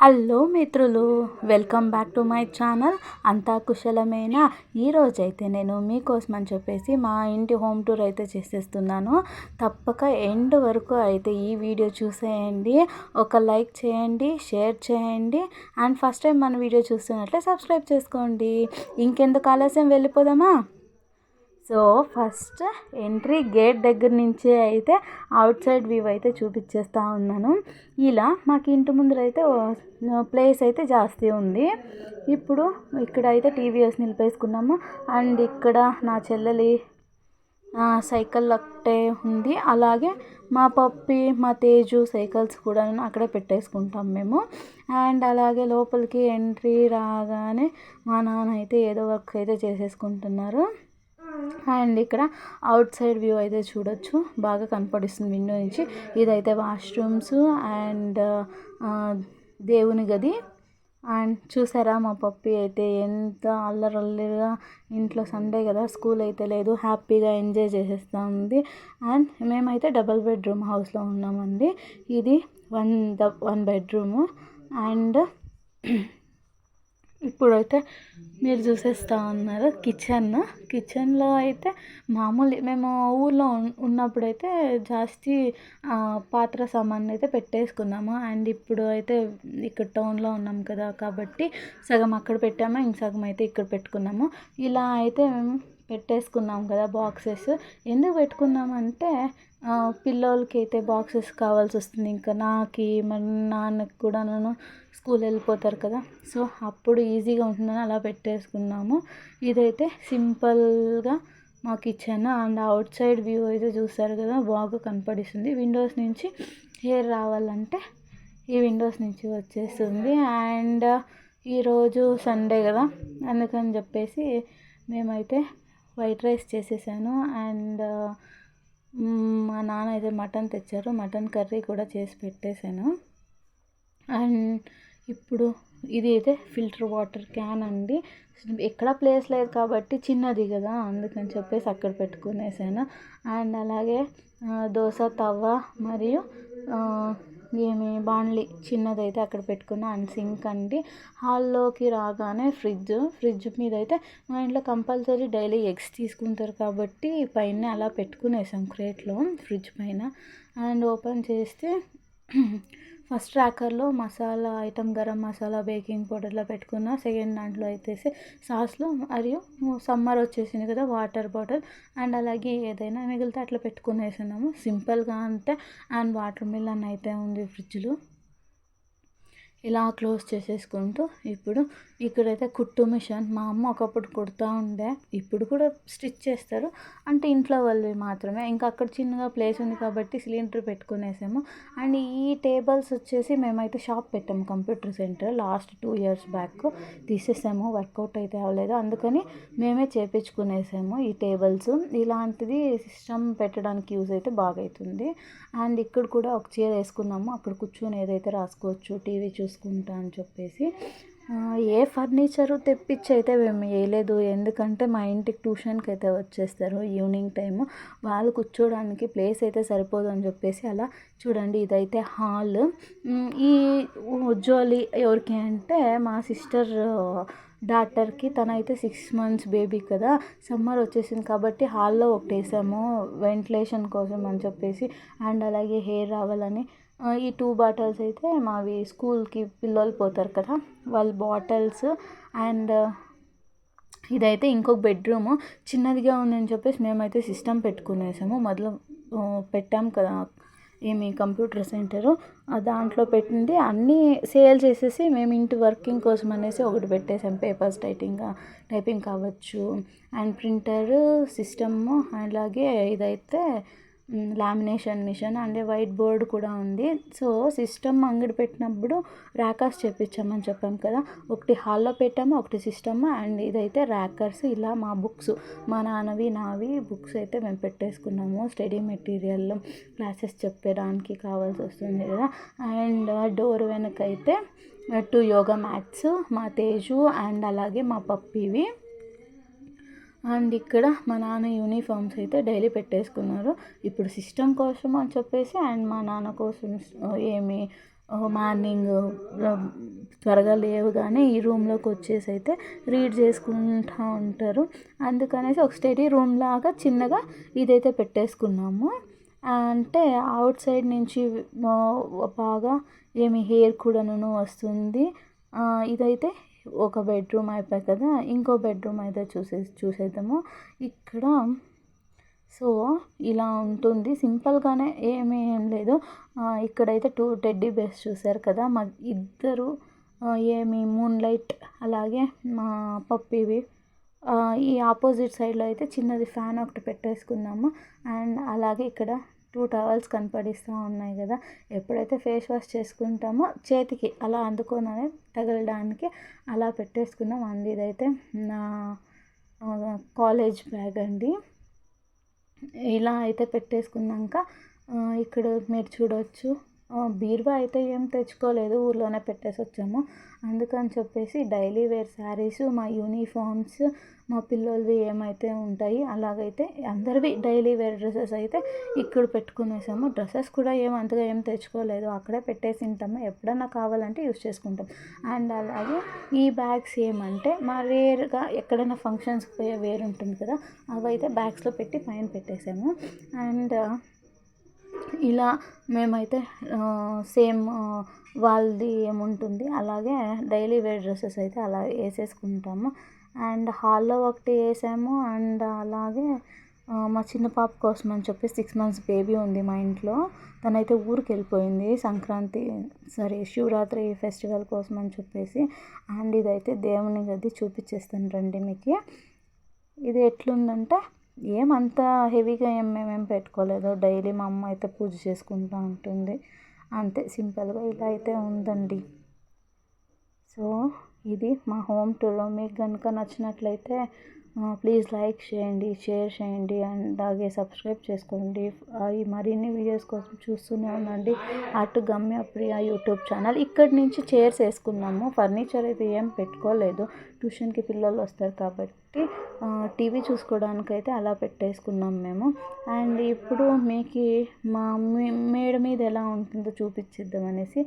Hello మిత్రులు welcome back to my channel. అంతా కుశలమేనా? ఈరోజైతే నేను మీకోసం అని చెప్పేసి మా ఇంటి హోమ్ టూర్ అయితే చేసేస్తున్నాను. తప్పక ఎండ్ వరకు అయితే ఈ వీడియో చూసేయండి. ఒక లైక్ చేయండి షేర్ చేయండి. అండ్ ఫస్ట్ టైం మన వీడియో చూస్తున్నట్లే సబ్స్క్రైబ్ చేసుకోండి. ఇంకెందుకు ఆలస్యం? వెళ్ళిపోదామా? సో ఫస్ట్ ఎంట్రీ గేట్ దగ్గర నుంచే అయితే అవుట్ సైడ్ వ్యూ అయితే చూపించేస్తూ ఉన్నాను. ఇలా మాకు ఇంటి ముందర అయితే ప్లేస్ అయితే జాస్తి ఉంది. ఇప్పుడు ఇక్కడ అయితే టీవీఎస్ నిలిపేసుకున్నాము. అండ్ ఇక్కడ నా చెల్లెలి సైకిల్ ఒకటే ఉంది. అలాగే మా పప్పి మా తేజు సైకిల్స్ కూడా అక్కడే పెట్టేసుకుంటాం మేము. అండ్ అలాగే లోపలికి ఎంట్రీ రాగానే మా నాన్న అయితే ఏదో వర్క్ అయితే చేసేసుకుంటున్నారు. అండ్ ఇక్కడ అవుట్ సైడ్ వ్యూ అయితే చూడొచ్చు. బాగా కనపడిస్తుంది విండో నుంచి. ఇదైతే వాష్రూమ్స్ అండ్ దేవుని గది. అండ్ చూసారా మా పప్పి అయితే ఎంత అల్లరల్లరిగా ఇంట్లో సండే కదా స్కూల్ అయితే లేదు. హ్యాపీగా ఎంజాయ్ చేసేస్తూ ఉంది అండ్ మేమైతే డబల్ బెడ్రూమ్ హౌస్లో ఉన్నామండి. ఇది one the one bedroom. And ఇప్పుడైతే మీరు చూసేస్తూ ఉన్నారు కిచెన్. కిచెన్లో అయితే మామూలు మేము ఊళ్ళో ఉన్నప్పుడైతే జాస్తి పాత్ర సామాన్లు అయితే పెట్టేసుకున్నాము. అండ్ ఇప్పుడు అయితే ఇక్కడ టౌన్లో ఉన్నాం కదా కాబట్టి సగం అక్కడ పెట్టాము ఇంక సగం అయితే ఇక్కడ పెట్టుకున్నాము. ఇలా అయితే మేము పెట్టేసుకున్నాం కదా బాక్సెస్. ఎందుకు పెట్టుకున్నామంటే పిల్లోలకి అయితే బాక్సెస్ కావాల్సి వస్తుంది. ఇంకా నాకు మన నాన్నకి కూడా నన్ను స్కూల్ వెళ్ళిపోతారు కదా. సో అప్పుడు ఈజీగా ఉంటుందని అలా పెట్టేసుకున్నాము. ఇదైతే సింపుల్గా మా kitchen and outside view అయితే చూస్తారు కదా బాగా కనపడిస్తుంది విండోస్ నుంచి హెయిర్ రావాలంటే ఈ విండోస్ నుంచి వచ్చేస్తుంది. అండ్ ఈరోజు సండే కదా అందుకని చెప్పేసి మేమైతే వైట్ రైస్ చేసేసాను అండ్ మా నాన్న అయితే మటన్ తెచ్చారు. మటన్ కర్రీ కూడా చేసి పెట్టేశాను. అండ్ ఇప్పుడు ఇది అయితే ఫిల్టర్ వాటర్ క్యాన్ అండి. ఎక్కడ ప్లేస్ లేదు కాబట్టి చిన్నది కదా అందుకని చెప్పేసి అక్కడ పెట్టుకునేసాను. అండ్ అలాగే దోశ తవ్వ మరియు ఏమి బాణలి చిన్నదైతే అక్కడ పెట్టుకున్న అండ్ సింక్ అండి. హాల్లోకి రాగానే ఫ్రిడ్జ్ ఫ్రిడ్జ్ మీద అయితే మా ఇంట్లో కంపల్సరీ డైలీ ఎగ్స్ తీసుకుంటారు కాబట్టి పైన అలా పెట్టుకునేసాం క్రేట్లో ఫ్రిడ్జ్ పైన. అండ్ ఓపెన్ చేస్తే ఫస్ట్ ర్యాకర్లో మసాలా ఐటమ్ గరం మసాలా బేకింగ్ పౌడర్లో పెట్టుకున్న సెకండ్ దాంట్లో అయితే సాస్లో మరియు సమ్మర్ వచ్చేసింది కదా వాటర్ బాటిల్ అండ్ అలాగే ఏదైనా మిగిలితే అట్లా పెట్టుకునేసినాము సింపుల్గా అంతే అండ్ వాటర్ మిలన్ అయితే ఉంది ఫ్రిడ్జ్లో. ఇలా క్లోజ్ చేసేసుకుంటూ ఇప్పుడు ఇక్కడైతే కుట్టు మిషన్ మా అమ్మ ఒకప్పుడు కుడుతూ ఉండే. ఇప్పుడు కూడా స్టిచ్ చేస్తారు. అంటే ఇంట్లో వాళ్ళు మాత్రమే. ఇంకా అక్కడ చిన్నగా ప్లేస్ ఉంది కాబట్టి సిలిండర్ పెట్టుకునేసాము. అండ్ ఈ టేబుల్స్ వచ్చేసి మేమైతే షాప్ పెట్టాము. Computer centre last two years back తీసేసాము. Work out అయితే అవ్వలేదు. అందుకని మేమే చేపించుకునేసాము ఈ టేబుల్స్. ఇలాంటిది సిస్టమ్ పెట్టడానికి యూజ్ అయితే బాగా అవుతుంది అండ్ ఇక్కడ కూడా ఒక చీర వేసుకున్నాము. అక్కడ కూర్చొని ఏదైతే రాసుకోవచ్చు టీవీ చూసి చేసుకుంటా అని చెప్పేసి ఏ ఫర్నిచరు తెప్పించి అయితే మేము వేయలేదు. ఎందుకంటే మా ఇంటికి ట్యూషన్కి అయితే వచ్చేస్తారు ఈవినింగ్ టైము. వాళ్ళు కూర్చోడానికి ప్లేస్ అయితే సరిపోదు అని చెప్పేసి అలా చూడండి ఇదైతే హాల్. ఈ ఉజ్జోలి ఎవరికి అంటే మా సిస్టర్ డాక్టర్కి తనైతే సిక్స్ మంత్స్ బేబీ కదా. సమ్మర్ వచ్చేసింది కాబట్టి హాల్లో ఒకటేసాము వెంటిలేషన్ కోసం అని చెప్పేసి. అండ్ అలాగే హెయిర్ రావాలని ఈ టూ బాటిల్స్ అయితే మావి స్కూల్కి పిల్లలు పోతారు కదా వాళ్ళ బాటిల్స్ అండ్ ఇదైతే ఇంకొక బెడ్రూమ్ చిన్నదిగా ఉందని చెప్పేసి మేమైతే సిస్టమ్ పెట్టుకునేసాము. మొదలు పెట్టాం కదా ఏమి కంప్యూటర్ సెంటరు దాంట్లో పెట్టింది. అన్నీ సేల్ చేసేసి మేము ఇంటి వర్కింగ్ కోసం అనేసి ఒకటి పెట్టేసాం. పేపర్స్ టైపింగ్ టైపింగ్ కావచ్చు అండ్ ప్రింటర్ సిస్టమ్ అలాగే ఇదైతే lamination machine and white board కూడా ఉంది. సో సిస్టమ్ అంగడి పెట్టినప్పుడు ర్యాకర్స్ చేపించామని చెప్పాం కదా. ఒకటి హాల్లో పెట్టాము ఒకటి సిస్టమ్ అండ్ ఇదైతే ర్యాకర్స్ ఇలా మా బుక్స్ మా నాన్నవి నావి బుక్స్ అయితే మేము పెట్టేసుకున్నాము. స్టడీ మెటీరియల్ క్లాసెస్ చెప్పడానికి కావాల్సి వస్తుంది కదా. అండ్ డోర్ వెనకైతే టూ యోగా మ్యాట్స్ మా తేజు అండ్ అలాగే మా పప్పివి అండ్ ఇక్కడ మా నాన్న యూనిఫామ్స్ అయితే డైలీ పెట్టేసుకున్నారు. ఇప్పుడు సిస్టమ్ కోసం అని చెప్పేసి అండ్ మా నాన్న కోసం ఏమి మార్నింగ్ త్వరగా లేవగానే ఈ రూమ్లోకి వచ్చేసి అయితే రీడ్ చేసుకుంటూ ఉంటారు. అందుకనేసి ఒక స్టడీ రూమ్ లాగా చిన్నగా ఇదైతే పెట్టేసుకున్నాము. అంటే అవుట్ సైడ్ నుంచి బాగా ఏమి హెయిర్ కూడాను వస్తుంది. ఇదైతే ఒక బెడ్రూమ్ అయిపోయి కదా ఇంకో బెడ్రూమ్ అయితే చూసే చూసేద్దాము. ఇక్కడ సో ఇలా ఉంటుంది. సింపుల్గానే ఏమీ ఏం లేదు. ఇక్కడైతే టూ టెడ్డీ బేస్ చూసారు కదా మా ఇద్దరు ఏమి మూన్ లైట్ అలాగే మా పప్పివి. ఈ ఆపోజిట్ సైడ్లో అయితే చిన్నది ఫ్యాన్ ఒకటి పెట్టేసుకున్నాము. అండ్ అలాగే ఇక్కడ టూ టవల్స్ కనపడిస్తూ ఉన్నాయి కదా. ఎప్పుడైతే ఫేస్ వాష్ చేసుకుంటామో చేతికి అలా అందుకోననే తగలడానికి అలా పెట్టేసుకున్నాం. అంది ఇదైతే నా కాలేజ్ బ్యాగ్ అండి. ఇలా అయితే పెట్టేసుకున్నాక ఇక్కడ మీరు చూడవచ్చు బీరువా అయితే ఏం తెచ్చుకోలేదు ఊర్లోనే పెట్టేసి వచ్చాము. అందుకని చెప్పేసి డైలీ వేర్ శారీస్ మా యూనిఫామ్స్ మా పిల్లలవి ఏమైతే ఉంటాయి అలాగైతే అందరివి డైలీ వేర్ డ్రెస్సెస్ అయితే ఇక్కడ పెట్టుకునేసాము. డ్రెస్సెస్ కూడా ఏం అంతగా ఏం తెచ్చుకోలేదు అక్కడే పెట్టేసి ఉంటాము. ఎప్పుడన్నా కావాలంటే యూస్ చేసుకుంటాం. అండ్ అలాగే ఈ బ్యాగ్స్ ఏమంటే మా రేర్గా ఎక్కడైనా ఫంక్షన్స్ పోయే వేర్ ఉంటుంది కదా అవైతే బ్యాగ్స్లో పెట్టి పైన పెట్టేసాము. అండ్ ఇలా మేమైతే సేమ్ వాళ్ళది ఏముంటుంది అలాగే డైలీ వేర్ డ్రెస్సెస్ అయితే అలా వేసేసుకుంటాము. అండ్ హాల్లో ఒకటి వేసాము అండ్ అలాగే మా చిన్న పాప కోసం అని చెప్పి సిక్స్ మంత్స్ బేబీ ఉంది మా ఇంట్లో. తనైతే ఊరికి వెళ్ళిపోయింది సంక్రాంతి సారీ శివరాత్రి ఫెస్టివల్ కోసం అని చెప్పేసి. అండ్ ఇదైతే దేవుని గది చూపించేస్తాను రండి మీకు. ఇది ఎట్లుందంటే ఏమంత హెవీగా ఏం మేమేం పెట్టుకోలేదు డైలీ మా అమ్మ అయితే పూజ చేసుకుంటూ ఉంటుంది. అంతే సింపుల్గా ఇలా అయితే ఉందండి. సో ఇది మా హోమ్ టూర్ మీకు కనుక నచ్చినట్లయితే ప్లీజ్ లైక్ చేయండి షేర్ చేయండి అండ్ అలాగే సబ్స్క్రైబ్ చేసుకోండి. ఈ మరిన్ని వీడియోస్ కోసం చూస్తూనే ఉండండి. అటు గమ్యప్రియ యూట్యూబ్ ఛానల్ ఇక్కడి నుంచి చైర్స్ వేసుకున్నాము ఫర్నిచర్ అయితే ఏం పెట్టుకోలేదు. ట్యూషన్కి పిల్లలు వస్తారు కాబట్టి టీవీ చూసుకోవడానికైతే అలా పెట్టేసుకున్నాం మేము. అండ్ ఇప్పుడు మీకు మా మేడ మీద ఎలా ఉంటుందో చూపించిద్దాం అనేసి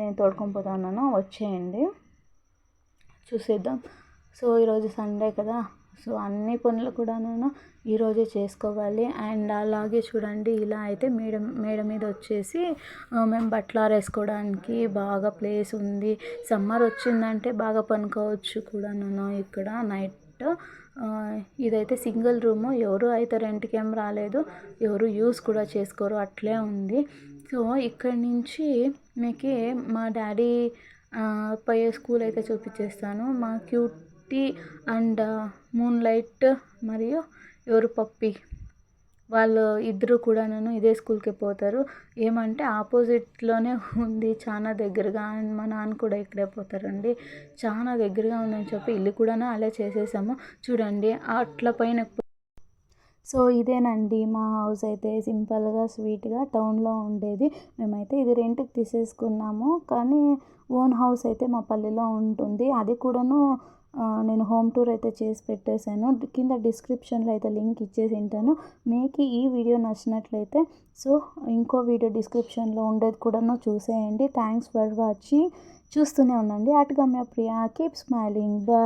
నేను తోడుకొని పోతా ఉన్నాను. వచ్చేయండి. చూసేద్దాం. సో ఈరోజు సండే కదా. సో అన్ని పనులు కూడా నేను ఈరోజే చేసుకోవాలి. అండ్ అలాగే చూడండి ఇలా అయితే మేడ మేడ మీద వచ్చేసి మేము బట్టలు ఆరేసుకోవడానికి బాగా ప్లేస్ ఉంది. సమ్మర్ వచ్చిందంటే బాగా పనుకోవచ్చు కూడా నేను ఇక్కడ నైట్. ఇదైతే సింగిల్ రూము ఎవరు అయితే రెంట్కి ఏం రాలేదు ఎవరు యూస్ కూడా చేసుకోరు అట్లే ఉంది. సో ఇక్కడి నుంచి మీకు మా డాడీ పోయే స్కూల్ అయితే చూపించేస్తాను. మా cute tea and moonlight మరియు ఎవరు పప్పి. వాళ్ళు ఇద్దరు కూడా నన్ను ఇదే స్కూల్కి పోతారు. ఏమంటే ఆపోజిట్లోనే ఉంది చాలా దగ్గరగా అండ్ మా నాన్న కూడా ఇక్కడే పోతారండి. చాలా దగ్గరగా ఉందని చెప్పి ఇల్లు కూడా అలా చేసేసాము. చూడండి అట్ల పైన సో ఇదేనండి మా హౌస్ అయితే సింపుల్గా స్వీట్గా టౌన్లో ఉండేది. మేమైతే ఇది రెంట్కి తీసేసుకున్నాము. కానీ ఓన్ హౌస్ అయితే మా పల్లెలో ఉంటుంది. అది కూడాను నేను హోమ్ టూర్ అయితే చేసి పెట్టేశాను. కింద డిస్క్రిప్షన్లో అయితే లింక్ ఇచ్చేసి ఉంటాను. మీకు ఈ వీడియో నచ్చినట్లయితే సో ఇంకో వీడియో డిస్క్రిప్షన్లో ఉండేది కూడా చూసేయండి. Thanks for watching. చూస్తూనే ఉండండి. అటుగమ్య ప్రియా కీప్ స్మైలింగ్. బా